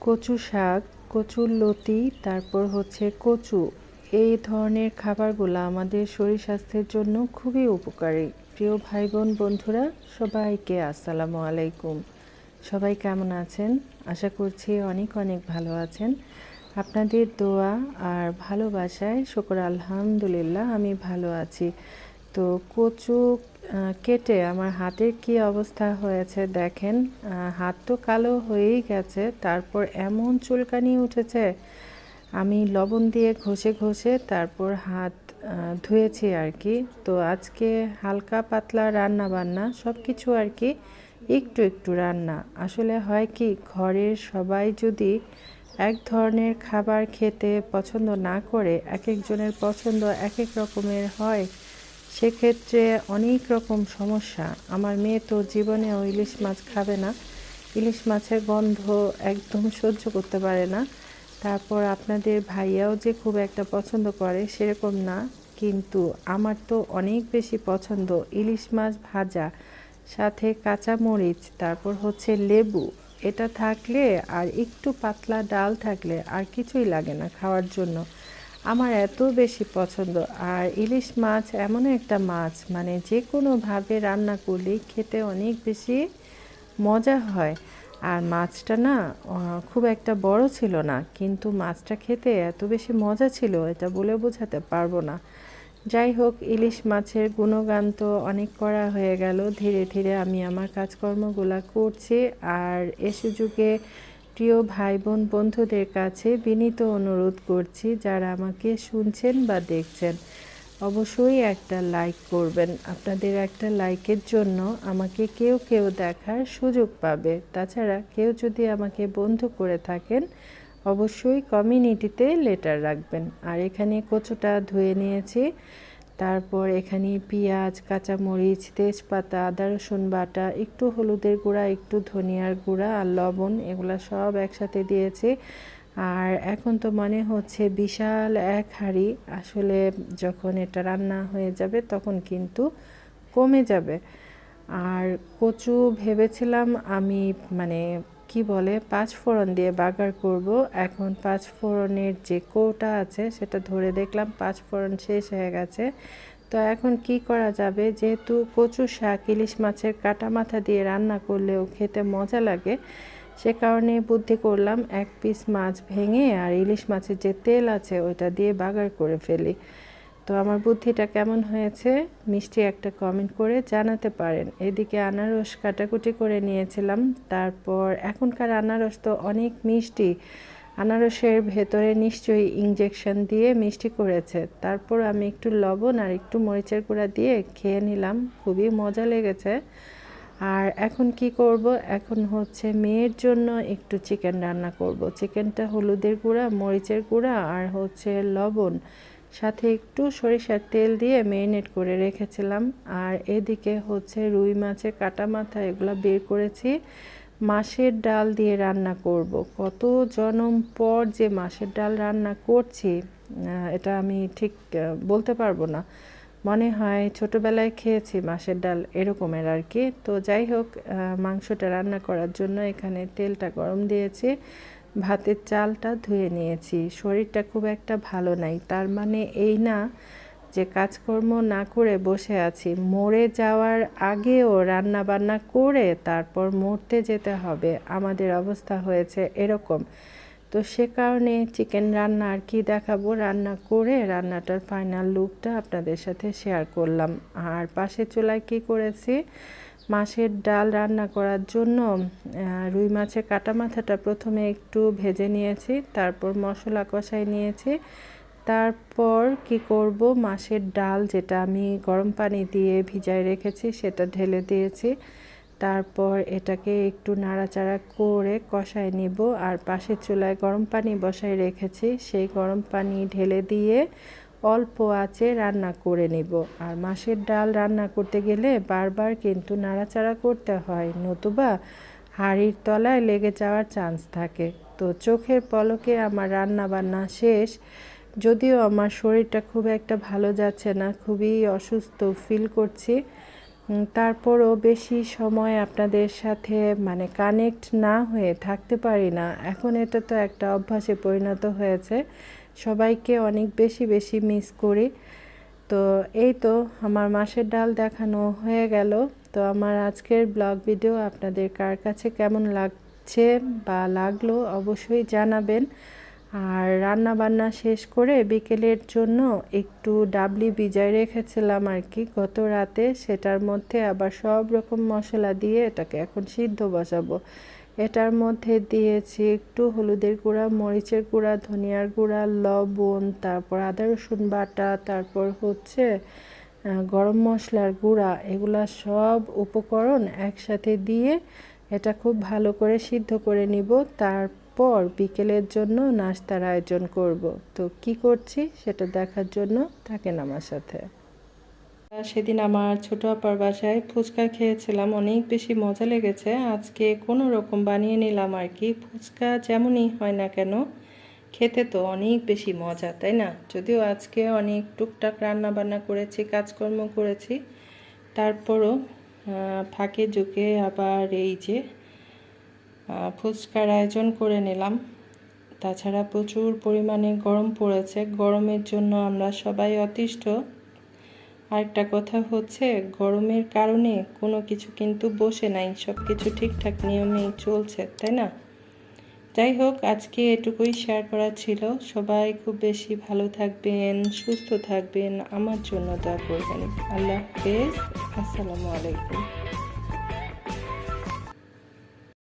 কচু শাক, কচুর লতি, তারপর হচ্ছে কচু। এই ধরনের খাবারগুলো আমাদের শরীর স্বাস্থ্যের জন্য খুবই উপকারী। প্রিয় ভাই বোন বন্ধুরা, সবাইকে আসসালামু আলাইকুম। সবাই কেমন আছেন? আশা করছি অনেক অনেক ভালো আছেন। আপনাদের দোয়া আর ভালোবাসায় শুকর আলহামদুলিল্লাহ, আমি ভালো আছি। তো কচু কেটে আমার হাতের কি অবস্থা হয়েছে দেখেন। হাত তো কালো হয়েই গেছে, তারপর এমন চুলকানি উঠেছে, আমি লবণ দিয়ে ঘষে ঘষে তারপর হাত ধুয়েছি আর কি। তো আজকে হালকা পাতলা রান্না বান্না সব কিছু আর কি, একটু একটু রান্না। আসলে হয় কি, ঘরের সবাই যদি এক ধরনের খাবার খেতে পছন্দ না করে এক একজনের পছন্দ এক এক রকমের হয় সেক্ষেত্রে অনেক রকম সমস্যা। আমার মেয়ে তো জীবনেও ইলিশ মাছ খাবে না। ইলিশ মাছের গন্ধ একদম সহ্য করতে পারে না। তারপর আপনাদের ভাইয়াও যে খুব একটা পছন্দ করে সেরকম না। কিন্তু আমার তো অনেক বেশি পছন্দ ইলিশ মাছ ভাজা। সাথে কাঁচা মরিচ, তারপর হচ্ছে লেবু। এটা থাকলে আর একটু পাতলা ডাল থাকলে আর কিছুই লাগে না খাওয়ার জন্য। আমার এত বেশি পছন্দ। আর ইলিশ মাছ এমন একটা মাছ মানে যে কোনোভাবে রান্না করলেই খেতে অনেক বেশি মজা হয়। আর মাছটা না খুব একটা বড় ছিল না, কিন্তু মাছটা খেতে এত বেশি মজা ছিল, এটা বলে বোঝাতে পারব না। যাই হোক, ইলিশ মাছের গুণগান তো অনেক করা হয়ে গেল। ধীরে ধীরে আমি আমার কাজকর্মগুলো করছি। আর এ সুযোগে প্রিয় ভাই বোন বন্ধুদের কাছে বিনীত অনুরোধ করছি যারা আমাকে শুনছেন বা দেখছেন, অবশ্যই একটা লাইক করবেন। আপনাদের একটা লাইকের জন্য আমাকে কেউ কেউ দেখার সুযোগ পাবে। তাছাড়া কেউ যদি আমাকে বন্ধু করে থাকেন, অবশ্যই কমিউনিটিতে লেটার রাখবেন। আর এখানে কচুটা ধুয়ে নিয়েছি। তারপর এখানে পেঁয়াজ, কাঁচামরিচ, তেজপাতা, আদা, রসুন বাটা, একটু হলুদের গুঁড়া, একটু ধনিয়ার গুঁড়া আর লবণ, এগুলো সব একসাথে দিয়েছি। আর এখন তো মনে হচ্ছে বিশাল এক হাঁড়ি। আসলে যখন এটা রান্না হয়ে যাবে তখন কিন্তু কমে যাবে। আর কচু ভেবেছিলাম আমি মানে কি বলে? পাঁচ ফোড়ন দিয়ে বাগার করব। এখন পাঁচ ফোড়নের যে কৌটা আছে, সেটা ধরে দেখলাম পাঁচ ফোড়ন শেষ হয়ে গেছে। তো এখন কি করা যাবে? যেহেতু কচু শাক, ইলিশ মাছের কাটা মাথা দিয়ে রান্না করলেও খেতে মজা লাগে, সে কারণে বুদ্ধি করলাম এক পিস মাছ ভেঙে আর ইলিশ মাছের যে তেল আছে, ওইটা দিয়ে বাগার করে ফেলি। তো আমার বুদ্ধিটা কেমন হয়েছে, মিষ্টি একটা কমেন্ট করে জানাতে পারেন। এদিকে আনারস কাটাকুটি করে নিয়েছিলাম, তারপর এখনকার আনারস তো অনেক মিষ্টি। আনারসের ভেতরে নিশ্চয়ই ইঞ্জেকশন দিয়ে মিষ্টি করেছে। তারপর আমি একটু লবণ আর একটু মরিচের গুঁড়া দিয়ে খেয়ে নিলাম, খুবই মজা লেগেছে। আর এখন কি করব? এখন হচ্ছে মেয়ের জন্য একটু চিকেন রান্না করব। চিকেনটা হলুদের গুঁড়া, মরিচের গুঁড়া আর হচ্ছে লবণ। সাথে একটু সরিষার তেল দিয়ে মেরিনেট করে রেখেছিলাম। আর এদিকে হচ্ছে রুই মাছের কাটা মাথা, এগুলো বের করেছি। মাছের ডাল দিয়ে রান্না করব। কত জনম পর যে মাছের ডাল রান্না করছি এটা আমি ঠিক বলতে পারব না। মনে হয় ছোটোবেলায় খেয়েছি মাছের ডাল এরকমের আর কি। তো যাই হোক মাংসটা রান্না করার জন্য এখানে তেলটা গরম দিয়েছি। ভাতের চালটা ধুয়ে নিয়েছি। শরীরটা খুব একটা ভালো নাই। তার মানে এই না যে কাজকর্ম না করে বসে আছি। মরে যাওয়ার আগেও রান্না বান্না করে তারপর মরতে যেতে হবে। আমাদের অবস্থা হয়েছে এরকম। তো সে কারণে চিকেন রান্না আর কি দেখাবো? রান্না করে রান্নাটার ফাইনাল লুকটা আপনাদের সাথে শেয়ার করলাম। আর পাশে চুলায় কি করেছি? মাছের ডাল রান্না করার জন্য রুই মাছের কাটা মাথাটা প্রথমে একটু ভেজে নিয়েছি, তারপর মশলা কষাই নিয়েছি। তারপর কি করব? মাছের ডাল যেটা আমি গরম পানি দিয়ে ভিজায় রেখেছি, সেটা ঢেলে দিয়েছি। তারপর এটাকে একটু নাড়াচাড়া করে কষায় নিব, আর পাশের চুলায় গরম পানি বসায় রেখেছি। সেই গরম পানি ঢেলে দিয়ে অল্প আঁচে রান্না করে নেব। আর মাছের ডাল রান্না করতে গেলে বারবার কিন্তু নাড়াচাড়া করতে হয়, নতুবা হাড়ির তলায় লেগে যাওয়ার চান্স থাকে। তো চোখের পলকে আমার রান্না বান্না শেষ। যদিও আমার শরীরটা খুব একটা ভালো যাচ্ছে না, খুবই অসুস্থ ফিল করছি। তারপরও বেশি সময় আপনাদের সাথে মানে কানেক্ট না হয়ে থাকতে পারি না। এখন এটা তো একটা অভ্যাসে পরিণত হয়েছে। সবাইকে অনেক বেশি বেশি মিস করি। তো এই তো আমার মাসের ডাল দেখানো হয়ে গেল। তো আমার আজকের ব্লগ ভিডিও আপনাদের কার কাছে কেমন লাগছে বা লাগল অবশ্যই জানাবেন। আর রান্না বান্না শেষ করে বিকেলের জন্য একটু ডাবলি ভিজায় রেখেছিলাম আর কি। গত রাতে সেটার মধ্যে আবার সব রকম মশলা দিয়ে এটাকে এখন সিদ্ধ বসাবো। এটার মধ্যে দিয়েছি একটু হলুদের গুঁড়া, মরিচের গুঁড়া, ধনিয়ার গুঁড়া, লবণ, তারপর আদা, রসুন বাটা, তারপর হচ্ছে গরম মশলার গুঁড়া। এগুলা সব উপকরণ একসাথে দিয়ে এটা খুব ভালো করে সিদ্ধ করে নিব। তারপর বিকেলের জন্য নাস্তার আয়োজন করব। তো কি করছি সেটা দেখার জন্য থাকেন আমার সাথে। সেদিন আমার ছোট আপার বাসায় ফুচকা খেয়েছিলাম, অনেক বেশি মজা লেগেছে। আজকে কোনো রকম বানিয়ে নিলাম আর কি। ফুচকা যেমনই হয় না কেন, খেতে তো অনেক বেশি মজা, তাই না? যদিও আজকে অনেক টুকটাক রান্না বান্না করেছি, কাজকর্ম করেছি, তারপরও ফাঁকে ঝুঁকে আবার এই যে ফুচকার আয়োজন করে নিলাম। তাছাড়া প্রচুর পরিমাণে গরম পড়েছে। গরমের জন্য আমরা সবাই অতিষ্ঠ। আরেকটা কথা হচ্ছে, গরমের কারণে কোনো কিছু কিন্তু বসে নাই। সব কিছু ঠিকঠাক নিয়মেই চলছে, তাই না? যাই হোক, আজকে এটুকুই শেয়ার করা ছিল। সবাই খুব বেশি ভালো থাকবেন, সুস্থ থাকবেন। আমার জন্য দোয়া করবেন। আল্লাহ হাফেজ। আসসালামু আলাইকুম।